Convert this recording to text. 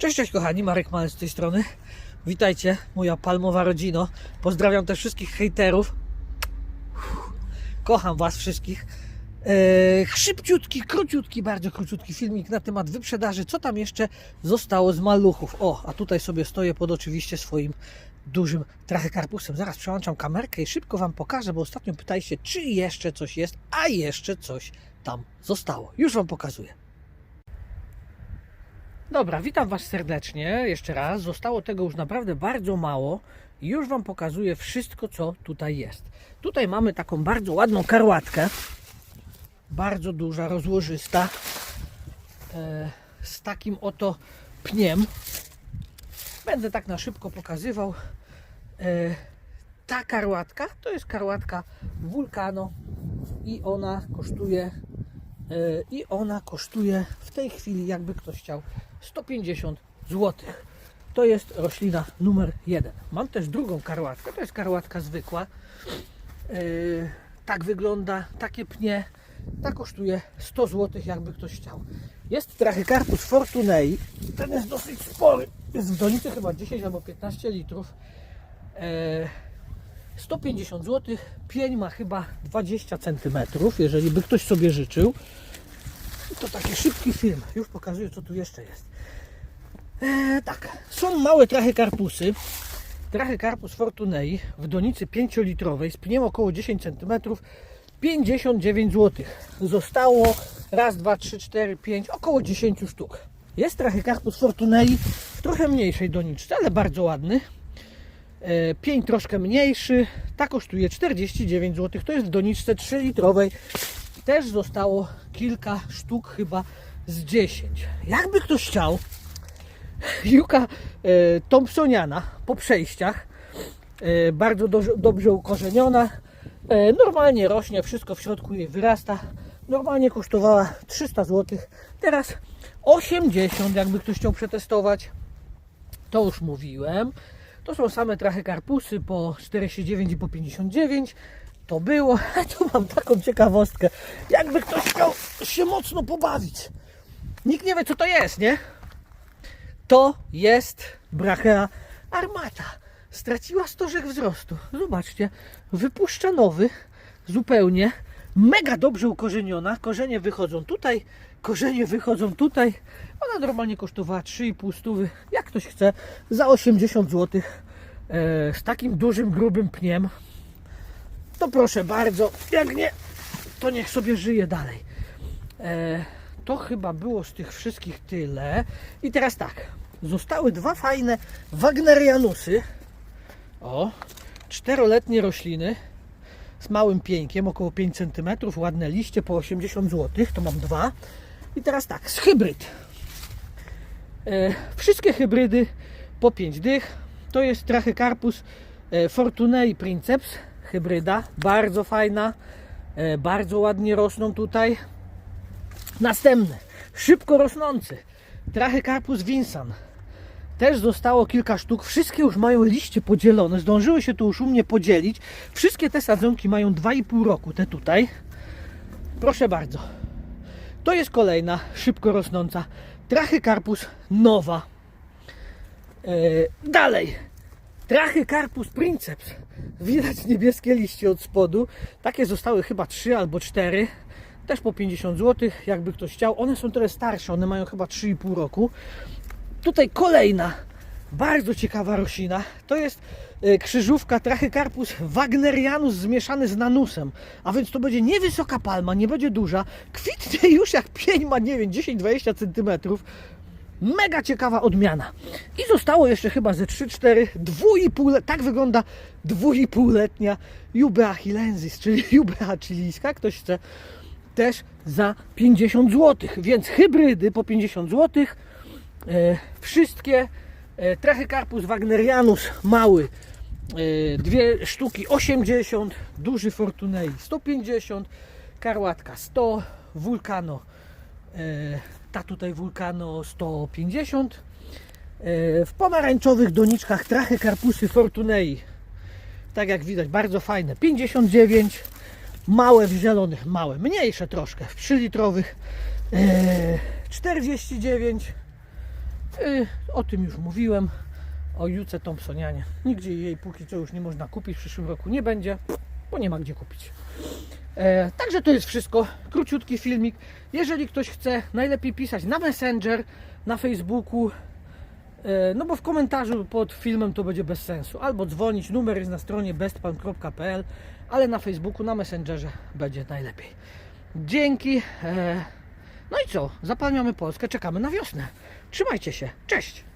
Cześć, cześć kochani, Marek Małe z tej strony. Witajcie, moja palmowa rodzino. Pozdrawiam też wszystkich hejterów. Kocham was wszystkich. Eee, szybciutki, króciutki, bardzo króciutki filmik na temat wyprzedaży. Co tam jeszcze zostało z maluchów? O, a tutaj sobie stoję pod oczywiście swoim dużym trachykarpusem. Zaraz przełączam kamerkę i szybko wam pokażę, bo ostatnio pytaliście, czy jeszcze coś jest, a jeszcze coś tam zostało. Już wam pokazuję. Dobra, witam Was serdecznie jeszcze raz. Zostało tego już naprawdę bardzo mało. I już Wam pokazuję wszystko, co tutaj jest. Tutaj mamy taką bardzo ładną karłatkę. Bardzo duża, rozłożysta. E, z takim oto pniem. Będę tak na szybko pokazywał. E, ta karłatka to jest karłatka Vulcano i ona kosztuje E, i ona kosztuje w tej chwili, jakby ktoś chciał, 150 zł. To jest roślina numer jeden. Mam też drugą karłatkę, to jest karłatka zwykła. E, Tak wygląda, takie pnie. Ta kosztuje 100 zł, jakby ktoś chciał. Jest Trachycarpus fortunei. Ten jest dosyć spory. Jest w donicy chyba 10 albo 15 litrów. E, 150 zł. Pień ma chyba 20 cm, jeżeli by ktoś sobie życzył. To taki szybki film. Już pokazuję, co tu jeszcze jest. E, tak, są małe trachykarpusy. Trachycarpus fortunei w donicy 5-litrowej z pniem około 10 cm. 59 zł. Zostało raz, dwa, trzy, cztery, pięć, około 10 sztuk. Jest Trachycarpus fortunei w trochę mniejszej doniczce, ale bardzo ładny. E, Pień troszkę mniejszy, ta kosztuje 49 zł. To jest w doniczce 3-litrowej. Też zostało kilka sztuk, chyba z 10. Jakby ktoś chciał, Juka e, Thompsoniana po przejściach, e, bardzo do, dobrze ukorzeniona, e, normalnie rośnie, wszystko w środku jej wyrasta. Normalnie kosztowała 300 zł, teraz 80, jakby ktoś chciał przetestować. To już mówiłem. To są same trachykarpusy po 49 i po 59. To było. Tu mam taką ciekawostkę. Jakby ktoś chciał się mocno pobawić. Nikt nie wie, co to jest, nie? To jest Brachea armata. Straciła stożek wzrostu. Zobaczcie, wypuszcza nowy, zupełnie. Mega dobrze ukorzeniona. Korzenie wychodzą tutaj, korzenie wychodzą tutaj. Ona normalnie kosztowała 3,5 stówy, jak ktoś chce, za 80 zł. E, z takim dużym, grubym pniem. To proszę bardzo, jak nie, to niech sobie żyje dalej. E, to chyba było z tych wszystkich tyle. I teraz tak, zostały dwa fajne Wagnerianusy. O, czteroletnie rośliny z małym pieńkiem, około 5 cm, ładne liście po 80 zł, to mam dwa. I teraz tak, z hybryd. E, wszystkie hybrydy po 5 dych. To jest Trachycarpus e, Fortunei Princeps, hybryda, bardzo fajna, e, bardzo ładnie rosną tutaj. Następny, szybko rosnący, Trachycarpus Vinsan. Też zostało kilka sztuk. Wszystkie już mają liście podzielone. Zdążyły się tu już u mnie podzielić. Wszystkie te sadzonki mają 2,5 roku, te tutaj. Proszę bardzo. To jest kolejna szybko rosnąca Trachycarpus nowa. E, dalej. Trachycarpus princeps. Widać niebieskie liście od spodu. Takie zostały chyba 3 albo 4. Też po 50 zł, jakby ktoś chciał. One są trochę starsze, one mają chyba 3,5 roku. Tutaj kolejna bardzo ciekawa roślina. To jest e, krzyżówka Trachycarpus wagnerianus zmieszany z nanusem. A więc to będzie niewysoka palma, nie będzie duża. Kwitnie już jak pień ma, nie wiem, 10-20 cm. Mega ciekawa odmiana. I zostało jeszcze chyba ze 3-4, 2,5, tak wygląda 2,5-letnia Jubea chilensis, czyli Jubea chilijska. Ktoś chce też za 50 zł. Więc hybrydy po 50 zł. E, wszystkie e, Trachycarpus wagnerianus mały e, dwie sztuki 80 duży Fortunei 150 karłatka 100 Vulcano e, ta tutaj Vulcano 150 e, w pomarańczowych doniczkach Trachycarpusy Fortunei tak jak widać bardzo fajne 59 małe w zielonych małe mniejsze troszkę w 3 litrowych e, 49 Y, o tym już mówiłem. O Juce Thompsonianie. Nigdzie jej póki co już nie można kupić. W przyszłym roku nie będzie, bo nie ma gdzie kupić. E, także to jest wszystko. Króciutki filmik. Jeżeli ktoś chce, najlepiej pisać na Messenger, na Facebooku. E, no bo w komentarzu pod filmem to będzie bez sensu. Albo dzwonić, numer jest na stronie bestpan.pl, ale na Facebooku, na Messengerze będzie najlepiej. Dzięki. E, no i co? Zapalniamy Polskę, czekamy na wiosnę. Trzymajcie się. Cześć!